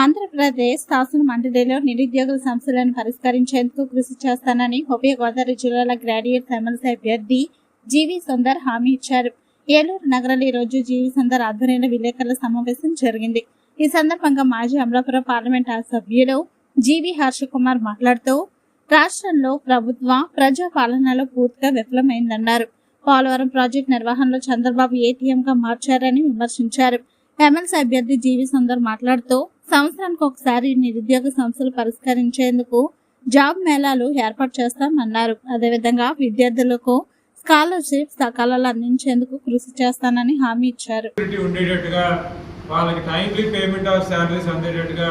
ఆంధ్రప్రదేశ్ శాసన మండలిలో నిరుద్యోగుల సమస్యలను పరిష్కరించేందుకు కృషి చేస్తానని ఉభయ గోదావరి జిల్లాల గ్రాడ్యుయేట్ ఎమ్మెల్సీ అభ్యర్థి జీవి సుందర్ హామీ ఇచ్చారు. ఏలూరు నగరంలో ఈ రోజు జీవి సుందర్ ఆధ్వర్యంలో విలేకరుల సమావేశం జరిగింది. ఈ సందర్భంగా మాజీ అమలాపురం పార్లమెంట్ సభ్యులు జీవి హర్ష కుమార్ మాట్లాడుతూ రాష్ట్రంలో ప్రభుత్వ ప్రజా పాలనలో పూర్తిగా విఫలమైందన్నారు. పోలవరం ప్రాజెక్టు నిర్వహణలో చంద్రబాబు ఏటీఎంగా మార్చారని విమర్శించారు. ఎమ్మెల్సీ అభ్యర్థి జీవి సుందర్ మాట్లాడుతూ సంవత్సరానికి ఒకసారి నిరుద్యోగ సమస్యలు పరిష్కరించేందుకు జాబ్ మేళాలు ఏర్పాటు చేస్తామన్నారు. అదేవిధంగా విద్యార్థులకు స్కాలర్షిప్ సకాలాలు అందించేందుకు కృషి చేస్తానని హామీ ఇచ్చారు. ఉండేటట్టుగా వాళ్ళకి టైంలీ పేమెంట్ ఆఫ్ శాలరీస్ అందేటట్టుగా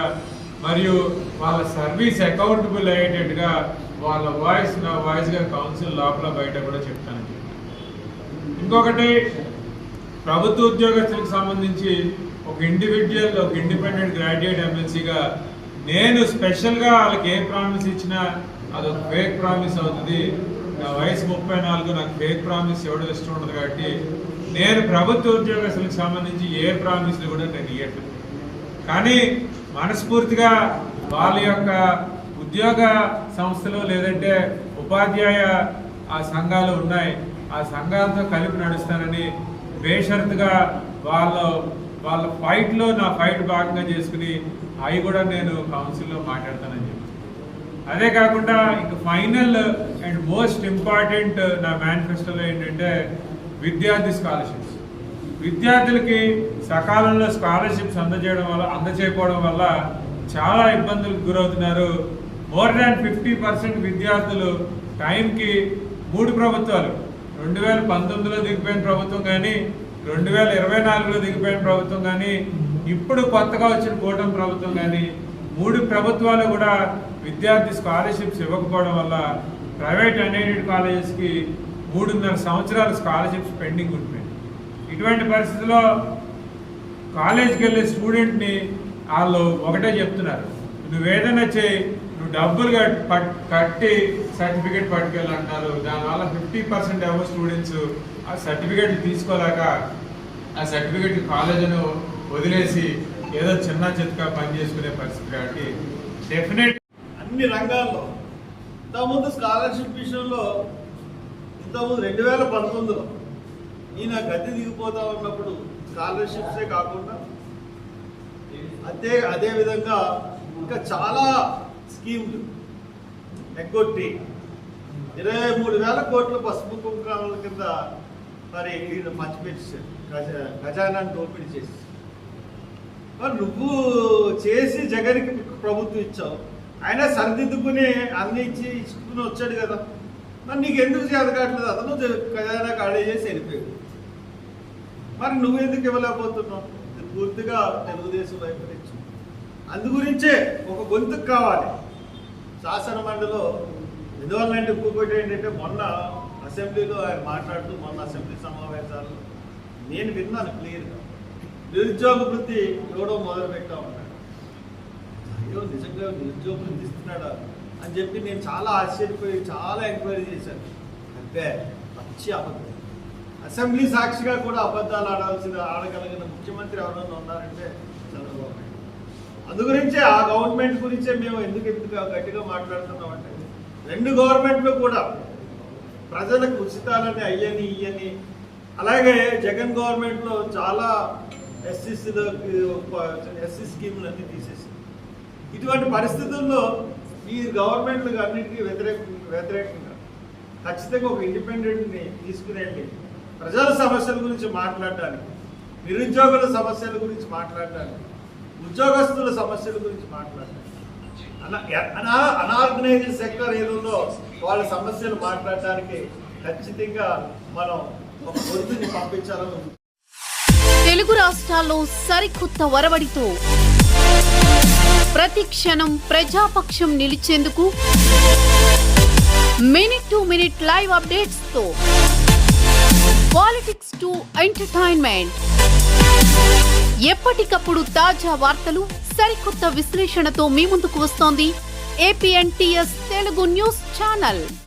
మరియు వాళ్ళ సర్వీస్ అకౌంటబుల్ అయ్యేటట్టుగా వాళ్ళ వాయిస్ నా వాయిస్గా కౌన్సిల్ లోపల బయట కూడా చెప్తాను ఇంకొకటి ప్రభుత్వ ఉద్యోగస్తులకు సంబంధించి ఒక ఇండివిజువల్ ఒక ఇండిపెండెంట్ గ్రాడ్యుయేట్ ఎమ్మెల్సీగా నేను స్పెషల్గా వాళ్ళకి ఏ ప్రామిస్ ఇచ్చినా అది ఒక ఫేక్ ప్రామిస్ అవుతుంది. నా వయసు ముప్పై నాలుగు నాకు ఫేక్ ప్రామిస్ ఇవ్వడం ఇష్టం ఉండదు కాబట్టి నేను ప్రభుత్వ ఉద్యోగస్తులకు సంబంధించి ఏ ప్రామిస్లు కూడా నేను ఇవ్వట్లేదు కానీ మనస్ఫూర్తిగా వాళ్ళ యొక్క ఉద్యోగ సంస్థలు లేదంటే ఉపాధ్యాయ ఆ సంఘాలు ఉన్నాయి. ఆ సంఘాలతో కలిపి నడుస్తానని బేషరతుగా వాళ్ళ వాళ్ళ ఫైట్లో నా ఫైట్ భాగంగా చేసుకుని అవి కూడా నేను కౌన్సిల్లో మాట్లాడతానని చెప్పి. అదే కాకుండా ఇంక ఫైనల్ అండ్ మోస్ట్ ఇంపార్టెంట్ నా మేనిఫెస్టోలో ఏంటంటే విద్యార్థి స్కాలర్షిప్స్. విద్యార్థులకి సకాలంలో స్కాలర్షిప్స్ అందజేయడం వల్ల అందజేయకపోవడం వల్ల చాలా ఇబ్బందులకు గురవుతున్నారు. మోర్ దాన్ ఫిఫ్టీ పర్సెంట్ విద్యార్థులు టైంకి మూడు ప్రభుత్వాలు. రెండు వేల పంతొమ్మిదిలో దిగిపోయిన ప్రభుత్వం కానీ రెండు వేల ఇరవై నాలుగులో దిగిపోయిన ప్రభుత్వం కానీ ఇప్పుడు కొత్తగా వచ్చిన కూటమి ప్రభుత్వం కానీ మూడు ప్రభుత్వాలు కూడా విద్యార్థి స్కాలర్షిప్స్ ఇవ్వకపోవడం వల్ల ప్రైవేట్ అన్ఎయిడెడ్ కాలేజెస్కి మూడున్నర సంవత్సరాలు స్కాలర్షిప్స్ పెండింగ్ ఉంటున్నాయి. ఇటువంటి పరిస్థితుల్లో కాలేజ్కి వెళ్ళే స్టూడెంట్ని వాళ్ళు ఒకటే చెప్తున్నారు. నువ్వేదైనా చేయి డబ్బులు కట్టి సర్టిఫికేట్ పట్టుకెళ్ళంటారు. దానివల్ల ఫిఫ్టీ పర్సెంట్ ఎవరు స్టూడెంట్స్ ఆ సర్టిఫికేట్ తీసుకోలేక ఆ సర్టిఫికేట్ కాలేజీను వదిలేసి ఏదో చిన్న చిత్తగా పని చేసుకునే పరిస్థితి కాబట్టి డెఫినెట్ అన్ని రంగాల్లో. ఇంతకుముందు స్కాలర్షిప్ విషయంలో ఇంతకుముందు రెండు వేల పంతొమ్మిదిలో ఈయన గద్దె దిగిపోతా ఉన్నప్పుడు స్కాలర్షిప్సే కాకుండా అదే అదేవిధంగా ఇంకా చాలా స్కీములు. ఎగ్గొట్టి ఇరవై మూడు వేల కోట్ల పసుపు కుంకాల కింద మరి ఈయన పంచిపెట్టేశాడు ఖజా ఖజానాన్ని దోపిడీ చేసి మరి నువ్వు చేసి జగన్కి ప్రభుత్వం ఇచ్చావు. ఆయన సరిదిద్దుకుని అన్ని ఇచ్చి ఇచ్చుకుని వచ్చాడు కదా. మరి నీకు ఎందుకు చేతకాట్లేదు అతను ఖజానా ఖాళీ చేసి వెళ్ళిపోయాడు. మరి నువ్వు ఎందుకు ఇవ్వలేకపోతున్నావు? పూర్తిగా తెలుగుదేశం వైపు అందు గురించే ఒక గొంతుకు కావాలి. శాసన మండలిలో ఎందువల్లంటే ఇంకొకటి ఏంటంటే మొన్న అసెంబ్లీలో ఆయన మాట్లాడుతూ మొన్న అసెంబ్లీ సమావేశాల్లో నేను విన్నాను క్లియర్గా. నిరుద్యోగ వృత్తి ఇవ్వడం మొదలు పెట్టా ఉన్నాడు. అయ్యో నిజంగా నిరుద్యోగ వృత్తి ఇస్తున్నాడా అని చెప్పి నేను చాలా ఆశ్చర్యపోయి చాలా ఎంక్వైరీ చేశాను. అంటే మంచి అబద్ధం. అసెంబ్లీ సాక్షిగా కూడా అబద్ధాలు ఆడాల్సిన ఆడగలిగిన ముఖ్యమంత్రి ఎవరైనా ఉన్నారంటే చంద్రబాబు అందుగురించే అందు గురించే ఆ గవర్నమెంట్ గురించే మేము ఎందుకు ఎందుకు గట్టిగా మాట్లాడుతున్నాం అంటే రెండు గవర్నమెంట్లు కూడా ప్రజలకు ఉచితాలని అయ్యని ఇయ్యని అలాగే జగన్ గవర్నమెంట్లో చాలా ఎస్సీసీలో ఎస్సీ స్కీములు అన్ని తీసేసి ఇటువంటి పరిస్థితుల్లో ఈ గవర్నమెంట్లకు అన్నింటికీ వ్యతిరేక వ్యతిరేకంగా ఖచ్చితంగా ఒక ఇండిపెండెంట్ని తీసుకునేయండి. ప్రజల సమస్యల గురించి మాట్లాడడానికి నిరుద్యోగుల సమస్యల గురించి మాట్లాడడానికి ఉద్యోగస్తుల సమస్యల గురించి మాట్లాడాలి అనా అనార్గనైజ్డ్ సెక్టర్ ఏదో వాళ్ళ సమస్యలు మాట్లాడడానికి ఖచ్చితంగా మనం ఒక గొంతుని పంపించాలని తెలుగు రాష్ట్రాల్లో సరికొత్త వరవడితో ప్రతి క్షణం ప్రజాపక్షం నిలిచేందుకు మినిట్ టు మినిట్ లైవ్ అప్డేట్స్తో పాలిటిక్స్ టు ఎంటర్టైన్మెంట్. ఎప్పటికప్పుడు తాజా వార్తలు సరికొత్త విశ్లేషణతో మీ ముందుకు వస్తోంది. APN TS Telugu news channel.